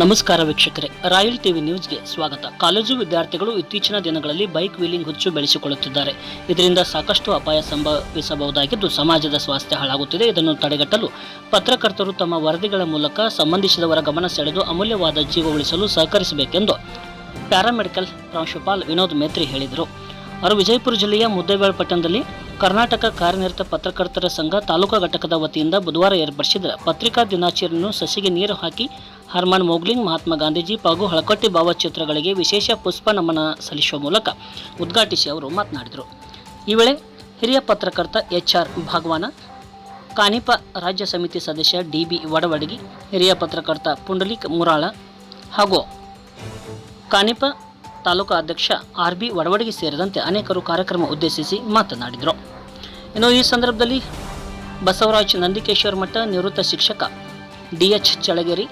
ನಮಸ್ಕಾರ ವೀಕ್ಷಕರೇ, royal TV ನ್ಯೂಸ್ಗೆ ಸ್ವಾಗತ. ಕಾಲೇಜು ವಿದ್ಯಾರ್ಥಿಗಳು ಇತ್ತೀಚಿನ ದಿನಗಳಲ್ಲಿ ಬೈಕ್ ವೀಲಿಂಗ್ ಹುಚ್ಚು ಬೆಳೆಸಿಕೊಳ್ಳುತ್ತಿದ್ದಾರೆ. ಇದರಿಂದ ಸಾಕಷ್ಟು ಅಪಾಯ ಸಂಭವಿಸಬಹುದಾಗಿದ್ದು ಸಮಾಜದ ಸ್ವಾಸ್ಥ್ಯ ಹಾಳಾಗುತ್ತಿದೆ. ಇದನ್ನು ತಡೆಗಟ್ಟಲು ಪತ್ರಕರ್ತರು ತಮ್ಮ ವರದಿಗಳ ಮೂಲಕ ಸಂಬಂಧಿಸಿದವರ ಗಮನ ಸೆಳೆದು ಅಮೂಲ್ಯವಾದ ಜೀವ ಉಳಿಸಲು ಸಹಕರಿಸಬೇಕೆಂದು ಪ್ಯಾರಾಮೆಡಿಕಲ್ ಪ್ರಾಂಶುಪಾಲ್ ವಿನೋದ್ ಮೇತ್ರಿ ಹೇಳಿದರು. ಅವರು ವಿಜಯಪುರ ಜಿಲ್ಲೆಯ ಮುದ್ದೇಬೇಳ್ ಪಟ್ಟಣದಲ್ಲಿ ಕರ್ನಾಟಕ ಕಾರ್ಯನಿರತ ಪತ್ರಕರ್ತರ ಸಂಘ ತಾಲೂಕಾ ಘಟಕದ ವತಿಯಿಂದ ಬುಧವಾರ ಏರ್ಪಡಿಸಿದ ಪತ್ರಿಕಾ ದಿನಾಚರಣೆಯನ್ನು ಸಸಿಗೆ ನೀರು ಹಾಕಿ ಹರ್ಮನ್ ಮೋಗ್ಲಿಂಗ್ ಮಹಾತ್ಮ ಗಾಂಧೀಜಿ ಹಾಗೂ ಹಳಕಟ್ಟಿ ಭಾವಚಿತ್ರಗಳಿಗೆ ವಿಶೇಷ ಪುಷ್ಪ ನಮನ ಸಲ್ಲಿಸುವ ಮೂಲಕ ಉದ್ಘಾಟಿಸಿ ಅವರು ಮಾತನಾಡಿದರು. ಈ ವೇಳೆ ಹಿರಿಯ ಪತ್ರಕರ್ತ ಎಚ್ ಆರ್ ಭಾಗವಾನ, ಕಾನಿಪ ರಾಜ್ಯ ಸಮಿತಿ ಸದಸ್ಯ ಡಿ ಬಿ ವಡವಡಗಿ, ಹಿರಿಯ ಪತ್ರಕರ್ತ ಪುಂಡಲಿಕ್ ಮುರಾಳ ಹಾಗೂ ಕಾನಿಪ ತಾಲೂಕಾ ಅಧ್ಯಕ್ಷ ಆರ್ ಬಿ ವಡವಡಗಿ ಸೇರಿದಂತೆ ಅನೇಕರು ಕಾರ್ಯಕ್ರಮ ಉದ್ದೇಶಿಸಿ ಮಾತನಾಡಿದರು. ಇನ್ನು ಈ ಸಂದರ್ಭದಲ್ಲಿ ಬಸವರಾಜ್ ನಂದಿಕೇಶ್ವರ ಮಠ ನಿವೃತ್ತ ಶಿಕ್ಷಕ D H Chalageri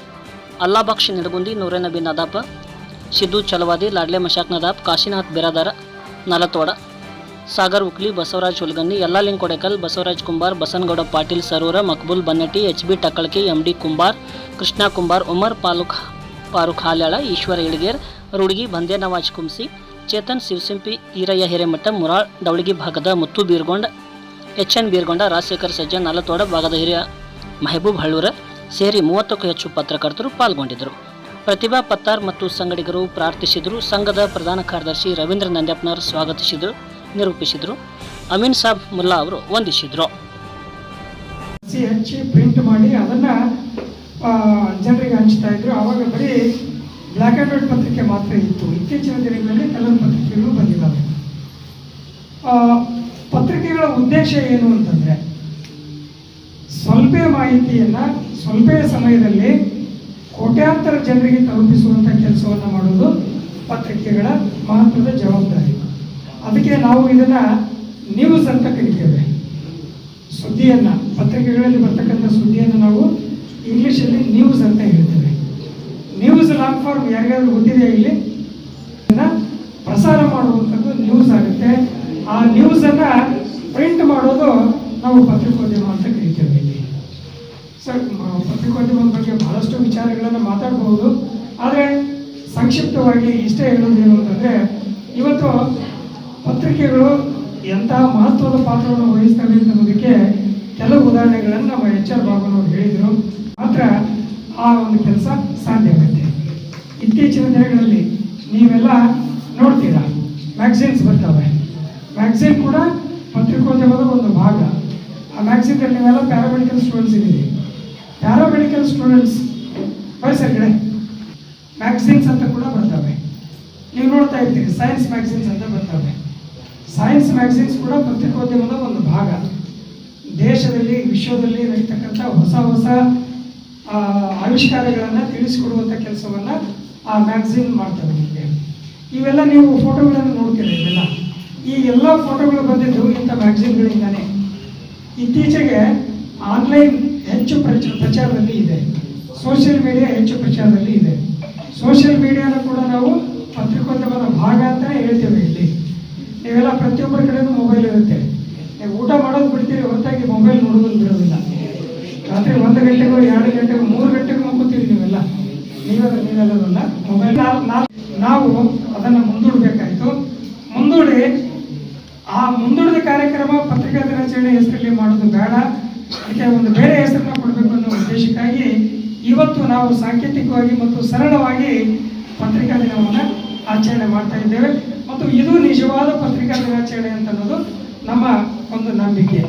Allabaksha Nidagundi, Nooranabi Nadapa, Siddu Chalavadi, Ladle Mashak Nadap, Kashinath Biradara, Nalatoda, Sagar Ukli, Basavaraj Hulganni, Yallaling Kodekal, Basavaraj Kumbar, Basanagouda Patil Sarura, Makbul Bannatti H B Takkalaki M D Kumbar, Krishna Kumbar, Umar Paluk Farooq Halyala, Eshwara Ilager, Rudgi Bande Nawaz Kumsi, Chetan ಶಿವಸಿಂಪಿ, ಈರಯ್ಯ ಹಿರೇಮಠ, ಮುರಾಳ್ ದವಳಗಿ ಭಾಗದ Muttu ಬೀರ್ಗೊಂಡ H N ಬೀರ್ಗೊಂಡ Rajashekhar Sajjan ನಲತೋಡ ಭಾಗದ ಹಿರಿಯ ಮೆಹಬೂಬ್ ಹಳ್ಳೂರ ಸೇರಿ ಮೂವತ್ತಕ್ಕೂ ಹೆಚ್ಚು ಪತ್ರಕರ್ತರು ಪಾಲ್ಗೊಂಡಿದ್ದರು. ಪ್ರತಿಭಾ ಪತ್ತಾರ್ ಮತ್ತು ಸಂಗಡಿಗರು ಪ್ರಾರ್ಥಿಸಿದರು. ಸಂಘದ ಪ್ರಧಾನ ಕಾರ್ಯದರ್ಶಿ ರವೀಂದ್ರ ನಂದ್ಯಾಪ್ನರ್ ಸ್ವಾಗತಿಸಿದರು, ನಿರೂಪಿಸಿದರು. ಅಮೀನ್ ಸಾಬ್ ಮುಲ್ಲಾ ಅವರು ವಂದಿಸಿದರು. ಹಚ್ಚಿ ಪ್ರಿಂಟ್ ಮಾಡಿ ಅದನ್ನ ಜನರಿಗೆ ಹಂಚ್ತಾ ಇದ್ರು. ಅವಾಗ ಬರೀ ಬ್ಲ್ಯಾಕ್ ಆ್ಯಂಡ್ ವೈಟ್ ಪತ್ರಿಕೆ ಮಾತ್ರ ಇತ್ತು. ಇತ್ತೀಚಿನ ದಿನಗಳಲ್ಲಿ ಕಲರ್ ಪತ್ರಿಕೆಗಳು ಬಂದಿದ್ದಾವೆ. ಪತ್ರಿಕೆಗಳ ಉದ್ದೇಶ ಏನು ಅಂತಂದ್ರೆ, ಸ್ವಲ್ಪ ಮಾಹಿತಿಯನ್ನ ಸ್ವಲ್ಪ ಸಮಯದಲ್ಲಿ ಕೋಟ್ಯಾಂತರ ಜನರಿಗೆ ತಲುಪಿಸುವಂತ ಕೆಲಸವನ್ನ ಮಾಡೋದು ಪತ್ರಿಕೆಗಳ ಮಹತ್ವದ ಜವಾಬ್ದಾರಿ. ಅದಕ್ಕೆ ನಾವು ಇದನ್ನ ನ್ಯೂಸ್ ಅಂತ ಕರಿತೇವೆ. ಸುದ್ದಿಯನ್ನ, ಪತ್ರಿಕೆಗಳಲ್ಲಿ ಬರ್ತಕ್ಕಂಥ ಸುದ್ದಿಯನ್ನು ನಾವು ಇಂಗ್ಲಿಷಲ್ಲಿ ನ್ಯೂಸ್ ಅಂತ ಹೇಳ್ತೇವೆ. ನ್ಯೂಸ್ ಲಾಂಗ್ ಫಾರ್ಮ್ ಯಾರಿಗಾದ್ರೂ ಗೊತ್ತಿದೆಯಾ ಇಲ್ಲಿ ಇದನ್ನ ಪ್ರಸಾರ ಮಾಡುವಂಥದ್ದು ನ್ಯೂಸ್ ಆಗುತ್ತೆ ಆ ನ್ಯೂಸ್ ಅನ್ನ ಪ್ರಿಂಟ್ ಮಾಡೋದು ನಾವು ಪತ್ರಿಕೋದ್ಯಮ ಅಂತ ಕರಿತೇವೆ ಇಲ್ಲಿ. ಸರ್ ಪತ್ರಿಕೋದ್ಯಮದ ಬಗ್ಗೆ ಬಹಳಷ್ಟು ವಿಚಾರಗಳನ್ನು ಮಾತಾಡಬಹುದು. ಆದರೆ ಸಂಕ್ಷಿಪ್ತವಾಗಿ ಇಷ್ಟೇ ಹೇಳೋದೇನು ಅಂತಂದ್ರೆ, ಇವತ್ತು ಪತ್ರಿಕೆಗಳು ಎಂತಹ ಮಹತ್ವದ ಪಾತ್ರವನ್ನು ವಹಿಸ್ತವೆ ಅನ್ನೋದಕ್ಕೆ ಕೆಲವು ಉದಾಹರಣೆಗಳನ್ನು ನಮ್ಮ ಎಚ್ ಆರ್ ಬಾಬುನವರು ಹೇಳಿದರು. ಮಾತ್ರ ಆ ಒಂದು ಕೆಲಸ ಸಾಧ್ಯ ಆಗುತ್ತೆ. ಇತ್ತೀಚಿನ ದಿನಗಳಲ್ಲಿ ನೀವೆಲ್ಲ ನೋಡ್ತೀರಾ ಮ್ಯಾಗ್ಝಿನ್ಸ್ ಬರ್ತವೆ. ಮ್ಯಾಗ್ಝಿನ್ ಕೂಡ ಪತ್ರಿಕೋದ್ಯಮದ ಒಂದು ಭಾಗ. ಆ ಮ್ಯಾಗ್ಝಿನಲ್ಲಿ ನೀವೆಲ್ಲ ಪ್ಯಾರಾಮೆಡಿಕಲ್ ಸ್ಟೂಡೆಂಟ್ಸ್ ಇದ್ದೀವಿ ಪ್ಯಾರಾಮೆಡಿಕಲ್ ಸ್ಟೂಡೆಂಟ್ಸ್ ಸರ್ ಕಡೆ. ಮ್ಯಾಗ್ಝಿನ್ಸ್ ಅಂತ ಕೂಡ ಬರ್ತವೆ. ನೀವು ನೋಡ್ತಾ ಇರ್ತೀರಿ ಸೈನ್ಸ್ ಮ್ಯಾಗ್ಝಿನ್ಸ್ ಅಂತ ಬರ್ತವೆ. ಸೈನ್ಸ್ ಮ್ಯಾಗ್ಝಿನ್ಸ್ ಕೂಡ ಪತ್ರಿಕೋದ್ಯಮದ ಒಂದು ಭಾಗ. ದೇಶದಲ್ಲಿ, ವಿಶ್ವದಲ್ಲಿ ನಡೀತಕ್ಕಂಥ ಹೊಸ ಹೊಸ ಆವಿಷ್ಕಾರಗಳನ್ನು ತಿಳಿಸಿಕೊಡುವಂಥ ಕೆಲಸವನ್ನು ಆ ಮ್ಯಾಗ್ಝಿನ್ ಮಾಡ್ತವೆ ನಿಮಗೆ. ಇವೆಲ್ಲ ನೀವು ಫೋಟೋಗಳನ್ನು ನೋಡ್ತೀರಿ ಇವೆಲ್ಲ. ಈ ಎಲ್ಲ ಫೋಟೋಗಳು ಬಂದಿದ್ದು ಇಂಥ ಮ್ಯಾಗ್ಝಿನ್ಗಳಿಂದಾನೇ ಇತ್ತೀಚೆಗೆ ಆನ್ಲೈನ್ ಹೆಚ್ಚು ಪ್ರಚ, ಪ್ರಚಾರದಲ್ಲಿ ಇದೆ. ಸೋಷಿಯಲ್ ಮೀಡಿಯಾ ಹೆಚ್ಚು ಪ್ರಚಾರದಲ್ಲಿ ಇದೆ. ಸೋಷಿಯಲ್ ಮೀಡಿಯಾನ ಕೂಡ ನಾವು ಪತ್ರಿಕೋದ್ಯಮದ ಭಾಗ ಅಂತ ಹೇಳ್ತೇವೆ ಇಲ್ಲಿ. ನೀವೆಲ್ಲ ಪ್ರತಿಯೊಬ್ಬರ ಕಡೆನೂ ಮೊಬೈಲ್ ಇರುತ್ತೆ. ನೀವು ಊಟ ಮಾಡೋದು ಬಿಡ್ತೀರಿ, ಹೊರತಾಗಿ ಮೊಬೈಲ್ ನೋಡೋದು ಬಿಡೋದಿಲ್ಲ ರಾತ್ರಿ ಒಂದು ಗಂಟೆಗೂ, ಎರಡು ಗಂಟೆಗೂ, ಮೂರು ಗಂಟೆಗೂ ಮುಗ್ತೀರಿ ನೀವೆಲ್ಲ. ನೀವೆಲ್ಲ ನೀವೆಲ್ಲದಲ್ಲ ಮೊಬೈಲ್ ನಾವು ಅದನ್ನು ಮುಂದೂಡಬೇಕಾಯ್ತು ಮುಂದೂಡಿ ಆ ಮುಂದೂಡಿದ ಕಾರ್ಯಕ್ರಮ ಪತ್ರಿಕಾ ದಿನಾಚರಣೆ ಹೆಸರಲ್ಲಿ ಮಾಡೋದು ಬೇಡ. ಅದಕ್ಕೆ ಒಂದು ಬೇರೆ ಹೆಸರನ್ನ ಕೊಡಬೇಕು ಅನ್ನೋ ಉದ್ದೇಶಕ್ಕಾಗಿ ಇವತ್ತು ನಾವು ಸಾಂಕೇತಿಕವಾಗಿ ಮತ್ತು ಸರಳವಾಗಿ ಪತ್ರಿಕಾ ದಿನವನ್ನು ಆಚರಣೆ ಮಾಡ್ತಾ ಇದ್ದೇವೆ. ಮತ್ತು ಇದು ನಿಜವಾದ ಪತ್ರಿಕಾ ದಿನಾಚರಣೆ ಅಂತ ಅನ್ನೋದು ನಮ್ಮ ಒಂದು ನಂಬಿಕೆ.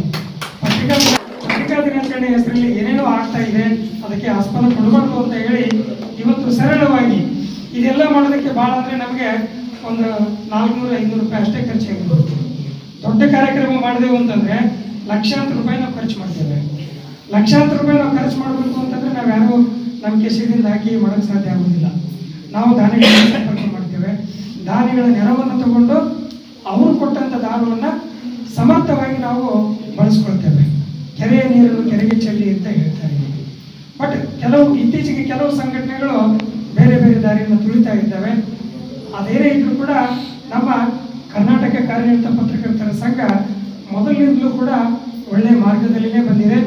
ಪತ್ರಿಕಾ ಪತ್ರಿಕಾ ದಿನಾಚರಣೆ ಹೆಸರಲ್ಲಿ ಏನೇನೋ ಆಗ್ತಾ ಇದೆ, ಅದಕ್ಕೆ ಆಸ್ಪದ ಕೊಡಬಾರ್ದು ಅಂತ ಹೇಳಿ ಇವತ್ತು ಸರಳವಾಗಿ ಇದೆಲ್ಲ ಮಾಡೋದಕ್ಕೆ ಭಾಳ ಅಂದ್ರೆ ನಮಗೆ ಒಂದು ನಾಲ್ಕುನೂರು ಐನೂರು ರೂಪಾಯಿ ಅಷ್ಟೇ ಖರ್ಚಾಗಿರ್ಬೋದು. ದೊಡ್ಡ ಕಾರ್ಯಕ್ರಮ ಮಾಡಿದೆವು ಅಂತಂದ್ರೆ ಲಕ್ಷಾಂತರ ರೂಪಾಯಿ ನಾವು ಖರ್ಚು ಮಾಡ್ತೇವೆ. ಲಕ್ಷಾಂತರ ರೂಪಾಯಿ ನಾವು ಖರ್ಚು ಮಾಡಬೇಕು ಅಂತಂದ್ರೆ ನಾವು ಯಾರು ನಮ್ಮ ಕೆಸರಿಂದ ಹಾಕಿ ಮಾಡೋಕ್ಕೆ ಸಾಧ್ಯ ಆಗೋದಿಲ್ಲ. ನಾವು ದಾನಿಗಳ ಸಂಪರ್ಕ ಮಾಡ್ತೇವೆ. ದಾನಿಗಳ ನೆರವನ್ನು ತಗೊಂಡು ಅವರು ಕೊಟ್ಟಂತ ದಾನವನ್ನು ಸಮರ್ಥವಾಗಿ ನಾವು ಬಳಸ್ಕೊಳ್ತೇವೆ. ಕೆರೆಯ ನೀರನ್ನು ಕೆರೆಗೆ ಚೆಲ್ಲಿ ಅಂತ ಹೇಳ್ತಾ ಇದ್ದೀವಿ ಬಟ್ ಕೆಲವು ಇತ್ತೀಚೆಗೆ ಕೆಲವು ಸಂಘಟನೆಗಳು ಬೇರೆ ಬೇರೆ ದಾರಿಯನ್ನು ತುಳಿತಾ ಇದ್ದಾವೆ. ಅದೇನೇ ಇದ್ರೂ ಕೂಡ ನಮ್ಮ ಕರ್ನಾಟಕ ಕಾರ್ಯನಿರತ ಸಂಘ ಮೊದಲಿನಿಂದಲೂ ಕೂಡ ಒಳ್ಳೆ ಮಾರ್ಗದಲ್ಲಿನೇ ಬಂದಿದೆ.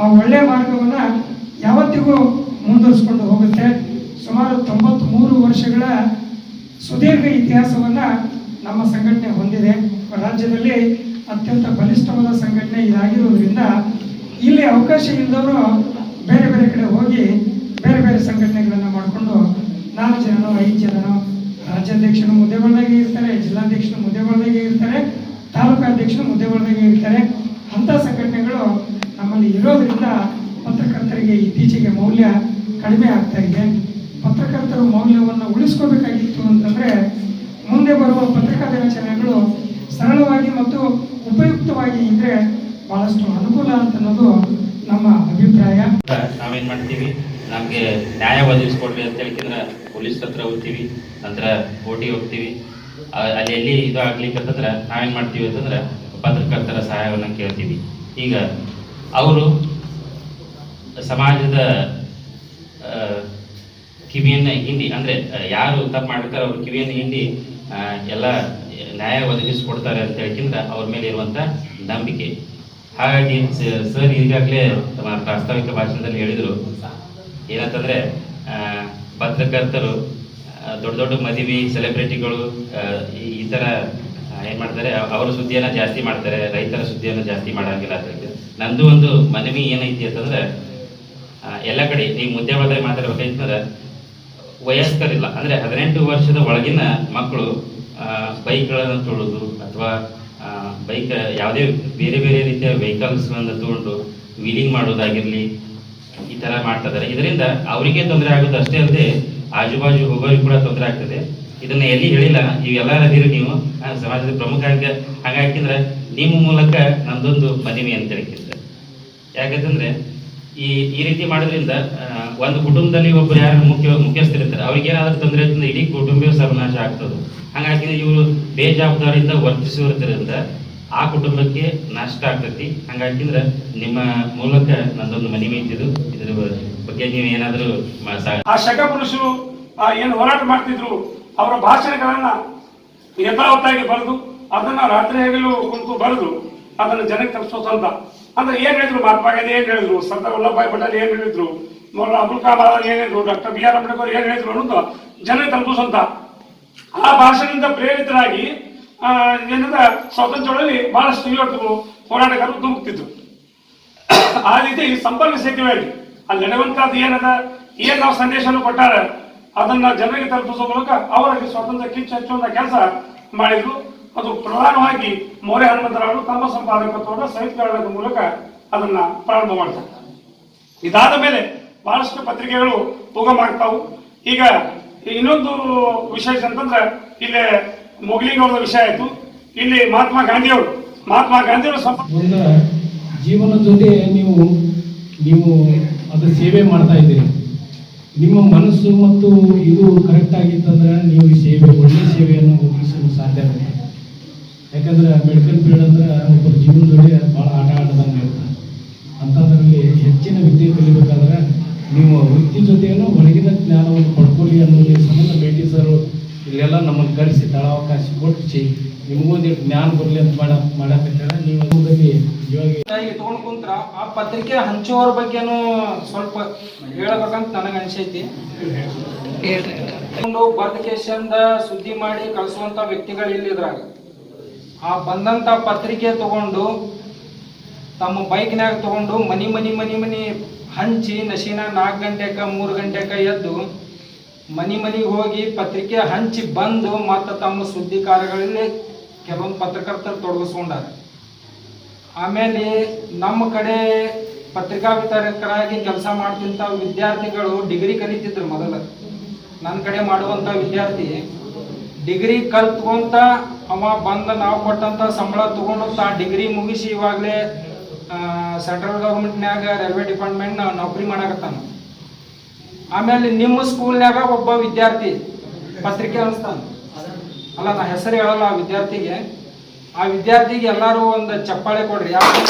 ಆ ಒಳ್ಳೆ ಮಾರ್ಗವನ್ನು ಯಾವತ್ತಿಗೂ ಮುಂದುವರಿಸ್ಕೊಂಡು ಹೋಗುತ್ತೆ. ಸುಮಾರು ತೊಂಬತ್ತ್ಮೂರು ವರ್ಷಗಳ ಸುದೀರ್ಘ ಇತಿಹಾಸವನ್ನು ನಮ್ಮ ಸಂಘಟನೆ ಹೊಂದಿದೆ. ರಾಜ್ಯದಲ್ಲಿ ಅತ್ಯಂತ ಬಲಿಷ್ಠವಾದ ಸಂಘಟನೆ ಇದಾಗಿರೋದ್ರಿಂದ ಇಲ್ಲಿ ಅವಕಾಶ ಇಲ್ಲದವರು ಬೇರೆ ಬೇರೆ ಕಡೆ ಹೋಗಿ ಬೇರೆ ಬೇರೆ ಸಂಘಟನೆಗಳನ್ನು ಮಾಡಿಕೊಂಡು ನಾಲ್ಕು ಜನನೋ ಐದು ಜನನೋ ರಾಜ್ಯಾಧ್ಯಕ್ಷರು ಮುದ್ದೆಗೊಳದಾಗೆ ಇರ್ತಾರೆ ಜಿಲ್ಲಾಧ್ಯಕ್ಷರು ಮುದ್ದೆಗೊಳದಾಗೆ ಇರ್ತಾರೆ. ತಾಲೂಕು ಅಧ್ಯಕ್ಷರು ಮುದ್ದೆಗೊಳದಾಗೆ ಇರ್ತಾರೆ ಅಂಥ ಸಂಘಟನೆಗಳು ನಮ್ಮಲ್ಲಿ ಇರೋದ್ರಿಂದ ಪತ್ರಕರ್ತರಿಗೆ ಇತ್ತೀಚೆಗೆ ಮೌಲ್ಯ ಕಡಿಮೆ ಆಗ್ತಾ ಇದೆ. ಪತ್ರಕರ್ತರ ಮೌಲ್ಯವನ್ನು ಉಳಿಸ್ಕೋಬೇಕಾಗಿತ್ತು ಅಂತಂದ್ರೆ, ಮುಂದೆ ಬರುವ ಪತ್ರಿಕಾ ದಿನಾಚರಣೆಗಳು ಸರಳವಾಗಿ ಮತ್ತು ಉಪಯುಕ್ತವಾಗಿ ಇದ್ರೆ ಬಹಳಷ್ಟು ಅನುಕೂಲ ಅಂತ ಅನ್ನೋದು ನಮ್ಮ ಅಭಿಪ್ರಾಯ. ನಾವೇನು ಮಾಡ್ತೀವಿ? ನಮಗೆ ನ್ಯಾಯ ಒದಗಿಸ್ಕೊಡ್ಬೇಕು ಅಂತ ಹೇಳಿದ್ರೆ ಪೊಲೀಸ್ ಹತ್ರ ಹೋಗ್ತೀವಿ, ನಂತರ ಕೋರ್ಟಿಗೆ ಹೋಗ್ತೀವಿ. ಅಲ್ಲಿ ಎಲ್ಲಿ ಇದು ಆಗ್ಲಿಕ್ಕಂತಂದ್ರೆ ನಾವೇನ್ ಮಾಡ್ತೀವಿ ಅಂತಂದ್ರೆ ಪತ್ರಕರ್ತರ ಸಹಾಯವನ್ನು ಕೇಳ್ತೀವಿ. ಈಗ ಅವರು ಸಮಾಜದ ಕಿವಿಯನ್ನ ಹಿಂಡಿ, ಅಂದ್ರೆ ಯಾರು ತಪ್ಪು ಮಾಡಿರ್ತಾರೆ ಅವ್ರ ಕಿವಿಯನ್ನು ಹಿಂಡಿ ಎಲ್ಲ ನ್ಯಾಯ ಒದಗಿಸ್ಕೊಡ್ತಾರೆ ಅಂತ ಹೇಳಿದ್ರೆ ಅವ್ರ ಮೇಲೆ ಇರುವಂತ ನಂಬಿಕೆ. ಹಾಗಾಗಿ ಸರ್ ಈಗಾಗಲೇ ತಮ್ಮ ಪ್ರಾಸ್ತಾವಿಕ ಭಾಷಣದಲ್ಲಿ ಹೇಳಿದರು. ಏನಂತಂದ್ರೆ ಪತ್ರಕರ್ತರು ದೊಡ್ಡ ದೊಡ್ಡ ಮದುವೆ ಸೆಲೆಬ್ರಿಟಿಗಳು ಈ ಥರ ಏನು ಮಾಡ್ತಾರೆ ಅವರ ಸುದ್ದಿಯನ್ನ ಜಾಸ್ತಿ ಮಾಡ್ತಾರೆ, ರೈತರ ಸುದ್ದಿಯನ್ನು ಜಾಸ್ತಿ ಮಾಡಂಗಿಲ್ಲ ಹೇಳ್ತಾರೆ. ನಂದು ಒಂದು ಮನವಿ ಏನೈತಿ ಅಂತಂದ್ರೆ ಎಲ್ಲ ಕಡೆ, ನೀವು ಮುದ್ದೆ ಒಳಗೆ ಮಾತಾಡ್ಬೇಕಂತಂದ್ರೆ ವಯಸ್ಕರಿಲ್ಲ. ಅಂದ್ರೆ ಹದಿನೆಂಟು ವರ್ಷದ ಒಳಗಿನ ಮಕ್ಕಳು ಬೈಕ್ಗಳನ್ನು ತೊಳೋದು ಅಥವಾ ಬೈಕ್, ಯಾವುದೇ ಬೇರೆ ಬೇರೆ ರೀತಿಯ ವೆಹಿಕಲ್ಸ್ ತಗೊಂಡು ವೀಲಿಂಗ್ ಮಾಡೋದಾಗಿರಲಿ, ಈ ತರ ಮಾಡ್ತಾ ಇದಾರೆ ಇದರಿಂದ ಅವರಿಗೆ ತೊಂದರೆ ಆಗೋದು ಅಷ್ಟೇ ಅಲ್ಲದೆ ಆಜು ಬಾಜು ಹೋಗೋರಿಗೆ ಕೂಡ ತೊಂದರೆ ಆಗ್ತದೆ. ಇದನ್ನ ಎಲ್ಲಿ ಹೇಳಿಲ್ಲ ಇವೆಲ್ಲ ಅದೀರಿ ನೀವು ಸಮಾಜದ ಪ್ರಮುಖ ಅಂಗ ಹಂಗಾಕಿದ್ರೆ ನಿಮ್ಮ ಮೂಲಕ ನಂದೊಂದು ಮನವಿ ಅಂತ ಹೇಳ್ತಿದ್ದೆ ಯಾಕಂತಂದ್ರೆ ಈ ಈ ರೀತಿ ಮಾಡೋದ್ರಿಂದ ಒಂದು ಕುಟುಂಬದಲ್ಲಿ ಒಬ್ಬರು ಯಾರು ಮುಖ್ಯ, ಮುಖ್ಯಸ್ಥರಿರ್ತಾರೆ. ಅವ್ರಿಗೆ ಏನಾದ್ರೂ ತೊಂದರೆ ಇಡೀ ಕುಟುಂಬ ಸರ್ವನಾಶ ಆಗ್ತದೆ. ಹಾಗಾಗಿ ಇವರು ಬೇಜವಾಬ್ದಾರಿಯಿಂದ ವರ್ತಿಸಿರೋದ್ರಿಂದ ಆ ಕುಟುಂಬಕ್ಕೆ ನಷ್ಟ ಆಗ್ತೈತಿ. ಹಂಗಾಕಿದ್ರೆ ನಿಮ್ಮ ಮೂಲಕ ನಂದೊಂದು ಮನವಿ ಇದ್ದಿದ್ದು, ಇದ್ರ ಬಗ್ಗೆ ನೀವು ಏನಾದರೂ ಆ ಶಕ ಪುರುಷರು ಏನು ಹೋರಾಟ ಮಾಡ್ತಿದ್ರು, ಅವರ ಭಾಷಣಗಳನ್ನ ಯಥಾವತ್ತಾಗಿ ಬರೆದು, ಅದನ್ನ ರಾತ್ರಿ ಹೇಗಲು ಕುಂತು ಬರೆದು, ಅದನ್ನ ಜನಕ್ಕೆ ತಪ್ಪಿಸೋ ಸ್ವಲ್ಪ ಅಂದ್ರೆ ಏನ್ ಹೇಳಿದ್ರು ಮಹಾತ್ಮ ಗಾಂಧಿ ಏನ್ ಹೇಳಿದ್ರು? ಸರ್ದಾರ್ ವಲ್ಲಭಾಯಿ ಪಟೇಲ್ ಏನ್ ಹೇಳಿದ್ರು? ಮೌಲಾನ ಅಬ್ದುಲ್ ಕಲಾಂ ಏನ್ ಹೇಳಿದ್ರು? ಡಾಕ್ಟರ್ ಬಿ ಆರ್ ಅಂಬೇಡ್ಕರ್ ಏನ್ ಹೇಳಿದ್ರು ಅನ್ನೋದು ಜನಕ್ಕೆ ತಲುಪಿಸುವಂತ ಆ ಭಾಷಣದಿಂದ ಪ್ರೇರಿತರಾಗಿ ಆ, ಏನಂದ್ರೆ ಸ್ವಾತಂತ್ರ್ಯ ಚಳವಳಿ ಬಹಳಷ್ಟು ಇವತ್ತು ಹೋರಾಟಗಾರರು ಧುಮುಕ್ತಿದ್ರು ಆ ರೀತಿ ಸಂಪರ್ಕ ಸೇತುವೆಯಾಗಿ ಅಲ್ಲಿ ನಡೆಯುವಂತಹದ್ದು ಏನದ ಏನ್ ನಾವು ಸಂದೇಶವನ್ನು ಕೊಟ್ಟಾರ ಅದನ್ನ ಜನರಿಗೆ ತಲುಪಿಸುವ ಮೂಲಕ ಅವರಲ್ಲಿ ಸ್ವಾತಂತ್ರ್ಯ ಕಿಚ್ಚು ಕೆಲಸ ಮಾಡಿದ್ರು. ಅದು ಪ್ರಧಾನವಾಗಿ ಮೌರ್ಯ ಹನುಮಂತರಾವರು ತಮ್ಮ ಸಂಪಾದಕತ್ವದ ಸಾಹಿತ್ಯಗಳ ಮೂಲಕ ಅದನ್ನ ಪ್ರಾರಂಭ ಮಾಡ್ತಾರೆ. ಇದಾದ ಮೇಲೆ ಬಹಳಷ್ಟು ಪತ್ರಿಕೆಗಳು ಉಗಮ ಆಗ್ತಾವು ಈಗ ಇನ್ನೊಂದು ವಿಶೇಷ ಅಂತಂದ್ರೆ ಇಲ್ಲಿ ಮೊಗ್ಲಿಂಗವ್ರದ ವಿಷಯ ಆಯ್ತು. ಇಲ್ಲಿ ಮಹಾತ್ಮ ಗಾಂಧಿಯವರು ಮಹಾತ್ಮ ಗಾಂಧಿಯವರು ಸಂಪೂರ್ಣ ಜೀವನ ಜೊತೆ ನೀವು ನೀವು ಅದು ಸೇವೆ ಮಾಡ್ತಾ ಇದ್ದೀರಿ. ನಿಮ್ಮ ಮನಸ್ಸು ಮತ್ತು ಇದು ಕರೆಕ್ಟ್ ಆಗಿತ್ತಂದ್ರೆ ನೀವು ಈ ಸೇವೆ, ಒಳ್ಳೆ ಸೇವೆಯನ್ನು ಒದಗಿಸಲು ಸಾಧ್ಯ ಆಗುತ್ತೆ ಯಾಕಂದ್ರೆ ಮೆಡಿಕಲ್ ಫೀಲ್ಡ್ ಅಂದ್ರೆ ಒಬ್ಬರ ಜೀವನದಲ್ಲಿ ಭಾಳ ಆಟ ಆಡದಂಗೆ ಇರುತ್ತೆ. ಅಂಥದ್ರಲ್ಲಿ ಹೆಚ್ಚಿನ ವಿದ್ಯೆ ಕಲಿಬೇಕಾದ್ರೆ ನೀವು ವೃತ್ತಿ ಜೊತೆಯನ್ನು ಒಳಗಿನ ಜ್ಞಾನವನ್ನು ಪಡ್ಕೊಳ್ಳಿ ಅನ್ನೋದು ಸಂಬಂಧ ಭೇಟಿ ಸರ್ ಇಲ್ಲೆಲ್ಲ ನಮ್ಮನ್ನು ಕರೆಸಿ ತಳಾವಕಾಶ ಕೊಟ್ಟು ನಿಮಗೊಂದು ಜ್ಞಾನ ಬರಲಿ ಅಂತ ಮಾಡ ನೀವು ಈಗ ತಗೊಂಡ್ ಕುಂತ್ರ ಆ ಪತ್ರಿಕೆ ಹಂಚುವವ್ರ ಬಗ್ಗೆನೂ ಸ್ವಲ್ಪ ಹೇಳ್ಬೇಕಂತ ನನಗೆ ಅನ್ಸೈತಿ. ಬರ್ದ ಸುದ್ದಿ ಮಾಡಿ ಕಳಿಸುವಂತ ವ್ಯಕ್ತಿಗಳು ಇಲ್ಲಿದ್ರಾಗ ಆ ಬಂದಂತ ಪತ್ರಿಕೆ ತಗೊಂಡು, ತಮ್ಮ ಬೈಕ್ನಾಗ ತಗೊಂಡು ಮನಿ ಮನಿ ಮನಿ ಮನಿ ಹಂಚಿ ನಶೀನ ನಾಲ್ಕು ಗಂಟೆಕ ಮೂರು ಗಂಟೆಕ ಎದ್ದು ಮನಿ ಮನೆಗೆ ಹೋಗಿ ಪತ್ರಿಕೆ ಹಂಚಿ ಬಂದು ಮತ್ತು ತಮ್ಮ ಸುದ್ದಿ ಕಾರ್ಯಗಳಲ್ಲಿ ಕೆಲವೊಂದು ಪತ್ರಕರ್ತರು ತೊಡಗಿಸ್ಕೊಂಡಾರ. ಆಮೇಲೆ ನಮ್ಮ ಕಡೆ ಪತ್ರಿಕಾ ವಿತರಕರಾಗಿ ಕೆಲಸ ಮಾಡ್ತಿಂತ ವಿದ್ಯಾರ್ಥಿಗಳು ಡಿಗ್ರಿ ಕಲಿತಿದ್ರು ಮೊದಲು. ನನ್ನ ಕಡೆ ಮಾಡುವಂತ ವಿದ್ಯಾರ್ಥಿ ಡಿಗ್ರಿ ಕಲ್ತ್ಕೊಂತ ಅವ ಬಂದ ನಾವು ಕೊಟ್ಟಂತ ಸಂಬಳ ತಗೊಂಡು ತಾ ಡಿಗ್ರಿ ಮುಗಿಸಿ ಇವಾಗಲೇ ಸೆಂಟ್ರಲ್ ಗೌರ್ಮೆಂಟ್ನ್ಯಾಗ ರೈಲ್ವೆ ಡಿಪಾರ್ಟ್ಮೆಂಟ್ ನೌಕರಿ ಮಾಡಾಕತ್ತಾನ. ಆಮೇಲೆ ನಿಮ್ಮ ಸ್ಕೂಲ್ನಾಗ ಒಬ್ಬ ವಿದ್ಯಾರ್ಥಿ ಪತ್ರಿಕೆ ಅನಿಸ್ತಾನ ಅಲ್ಲ, ನಾ ಹೆಸರು ಹೇಳಲ್ಲ ಆ ವಿದ್ಯಾರ್ಥಿಗೆ. ಆ ವಿದ್ಯಾರ್ಥಿಗೆ ಎಲ್ಲರೂ ಒಂದು ಚಪ್ಪಾಳೆ ಕೊಡ್ರಿ. ಯಾಕೆ